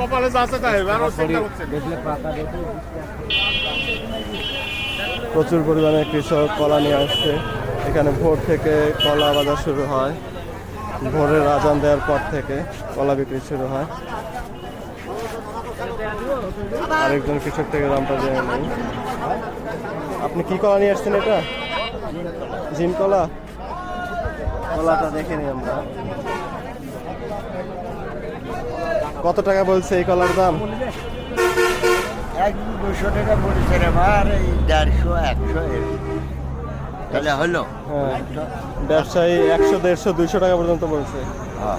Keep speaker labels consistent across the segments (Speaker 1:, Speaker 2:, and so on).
Speaker 1: কপালে
Speaker 2: প্রচুর পরিমাণে কৃষক কলা নিয়ে আসছে। এখানে ভোর থেকে কলা বাজার শুরু হয়। ভোরের আজান দেওয়ার পর থেকে কলা বিক্রি শুরু হয়। আরেকজন কৃষক থেকে দামটা জেনে নেই। আপনি কি কলা নিয়ে আসছেন এটা? জিম কলা? কলাটা দেখে নিই আমরা। কত টাকা বলছে এই কলার দাম?
Speaker 3: এক দুশো টাকা বলছে রে এই দেড়শো একশো। তাহলে হলো।
Speaker 2: হ্যাঁ ব্যবসায়ী একশো দেড়শো দুইশো টাকা পর্যন্ত বলছে।
Speaker 3: হ্যাঁ।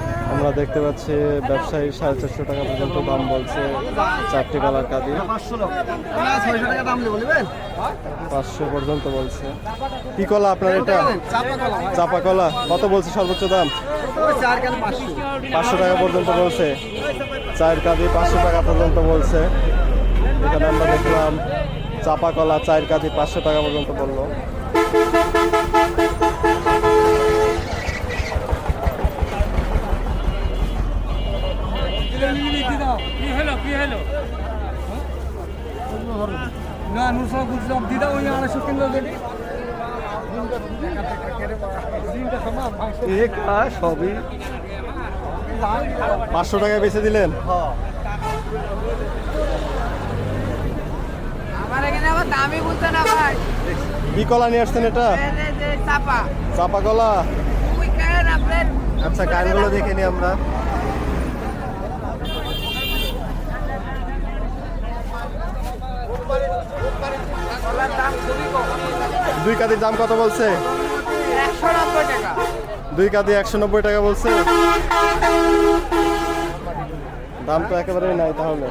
Speaker 2: আমরা দেখতে পাচ্ছি ব্যবসায়ী সাড়ে চারশো টাকা পর্যন্ত দাম বলছে চারটি কলার কাদি। পাঁচশো পর্যন্ত বলছে। কি কলা আপনার এটা? চাপা কলা। কত বলছে সর্বোচ্চ দাম? পাঁচশো টাকা পর্যন্ত বলছে। চায়ের কাদি পাঁচশো টাকা পর্যন্ত বলছে। এখানে আমরা দেখলাম চাপা কলা চায়ের কাদি পাঁচশো টাকা পর্যন্ত বলল।
Speaker 4: না নুসা গুজরাম দিদা ওই আড়াইশো কিলো রেডি
Speaker 2: সবই। পাঁচশো টাকা বেচে দিলেন? কি কলা নিয়ে আসছেন এটা?
Speaker 5: চাপা।
Speaker 2: কলা? আচ্ছা কানগুলো দেখে নি আমরা। দুই কাদির দাম কত বলছে? দুই কাদি একশো নব্বই টাকা বলছে। দাম তো একেবারেই নাই তাহলে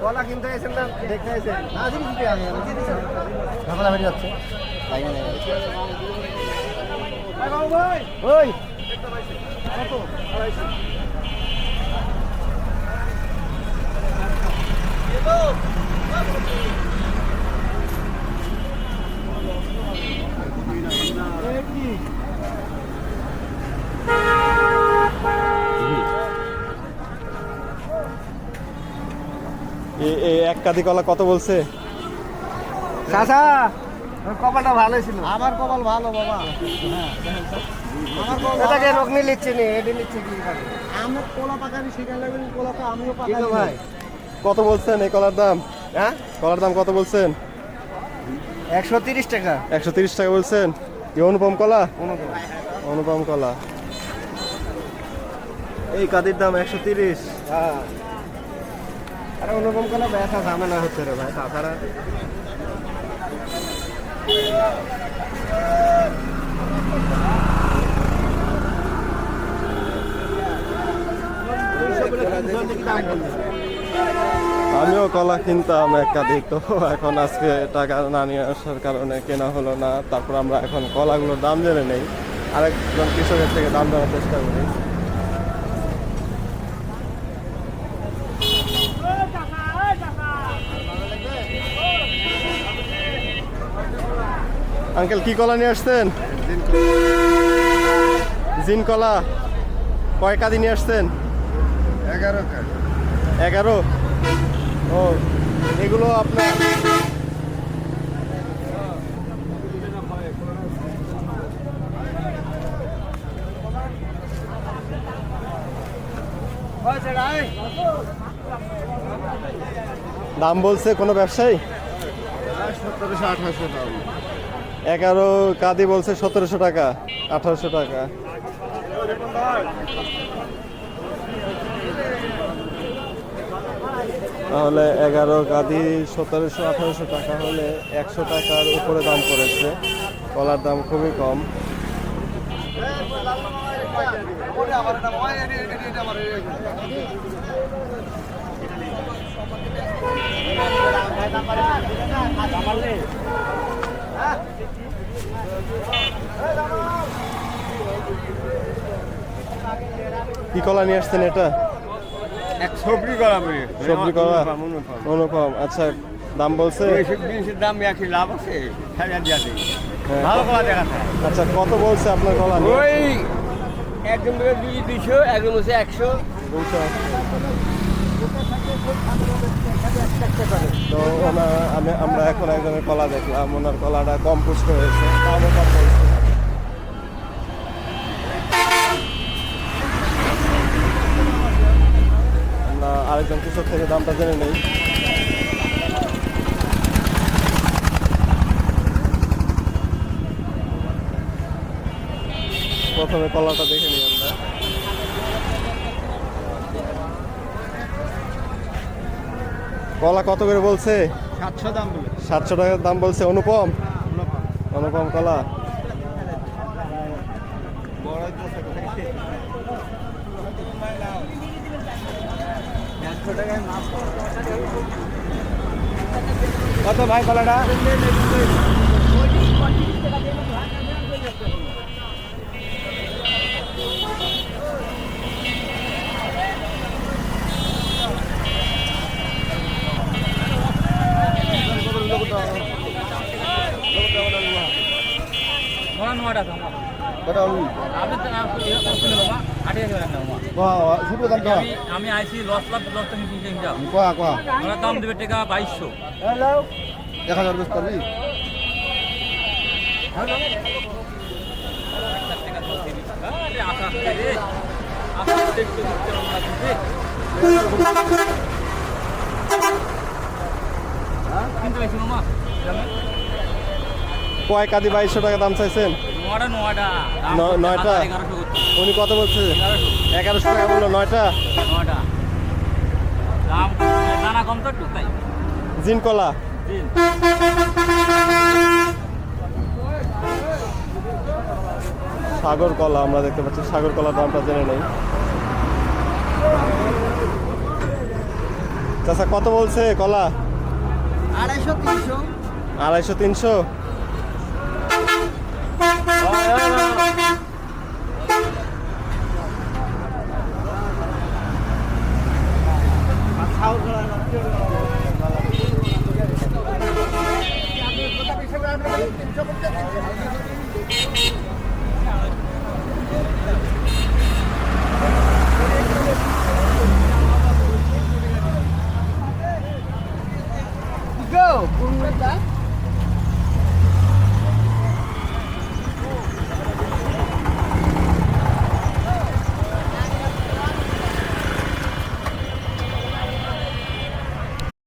Speaker 3: কলা কিনতে গেছেন না দেখতে গেছেন ঝামেলা হয়ে যাচ্ছে ওই
Speaker 2: এ- এ এক কাদি কলা কত বলছে?
Speaker 3: চাচা কপালটা ভালো ছিল আমার কপাল ভালো বাবা। এটাকে রগ্নি লিখছে নি এটি লিখছে কি আমার কলা পাকানি শিখাই লাগবে কলা তো আমিও পাকাই ভাই
Speaker 2: কত বলছেন এই কলার দাম?
Speaker 3: হ্যাঁ?
Speaker 2: কলার দাম কত বলছেন?
Speaker 3: একশো তিরিশ টাকা।
Speaker 2: একশো তিরিশ টাকা বলছেন? কি অনুপম কলা? অনুপম। কলা। এই কাদির দাম একশো তিরিশ।
Speaker 3: হ্যাঁ। আরে অনুপম কলা ব্যথা ঝামেলা হচ্ছে রে ভাই তাছাড়া।
Speaker 2: আমিও কলা কিনতাম এক কাদিক তো এখন আজকে টাকা না নিয়ে আসার কারণে কেনা হলো না। তারপর আমরা এখন কলাগুলোর দাম জেনে নেই। আরেকজন কৃষকের থেকে দাম দেওয়ার চেষ্টা করি। আঙ্কেল, কি কলা নিয়ে আসছেন? জিন কলা। কয় কাদি নিয়ে আসছেন?
Speaker 3: এগারো
Speaker 2: এগারো। ও, এগুলো আপনার দাম বলছে কোনো ব্যবসায়ী? এগারো, কাদি বলছে সতেরোশো টাকা, আঠারোশো টাকা। তাহলে এগারো গাদি সতেরোশো, আঠারোশো টাকা হলে একশো টাকার উপরে দাম পড়েছে। কলার দাম খুবই কম। কি কলা নিয়ে আসছেন এটা?
Speaker 1: সবজি করা বলি
Speaker 2: সবজি কলা অনুপম আচ্ছা দাম বলছে?
Speaker 1: জিনিসের দাম একই লাভ আছে?
Speaker 2: হ্যাঁ।
Speaker 1: ভালো কলা দেখাতে
Speaker 2: আচ্ছা কত বলছে আপনার কলা
Speaker 1: ওই একজন দুই দুইশো একজন বলছে একশো।
Speaker 2: দুইশো। তো ওনার আমি আমরা এখন একজনের কলা দেখলাম ওনার কলাটা কম পুষ্ট হয়েছে দামও কম বলছে আমরা আরেকজন কৃষক থেকে দামটা জেনে নেই। প্রথমে কলাটা দেখে নিই আমরা। কলা কত করে বলছে?
Speaker 1: সাতশো দাম বলে।
Speaker 2: সাতশো টাকার দাম বলছে অনুপম? অনুপম কলা।
Speaker 1: কত ভাই কলাটা
Speaker 4: নয় নয় টাকা আমার
Speaker 2: কটা আলু
Speaker 4: আপনি তো নাম শুনে বাবা আটে গেছে না আমার
Speaker 2: ছোট দাম
Speaker 4: আমি আইছি লস লাভ লস টাকা কিনতে যাও।
Speaker 2: কোয়া
Speaker 4: ওরা দাম দেবে টাকা
Speaker 2: এক হাজার বেশ পারবি কাদি বাইশশো টাকা দাম চাইছেন?
Speaker 4: নয়টা
Speaker 2: উনি কত বলছে?
Speaker 4: এগারোশো।
Speaker 2: টাকা বলল নয়টা?
Speaker 4: দানা কম তো তাই?
Speaker 2: জিন। কলা সাগর কলা আমরা দেখতে পাচ্ছি সাগর কলার দামটা জেনে নেই। চাচা কত বলছে কলা?
Speaker 3: আড়াইশো তিনশো।
Speaker 2: আড়াইশো তিনশো?
Speaker 3: go. We'll.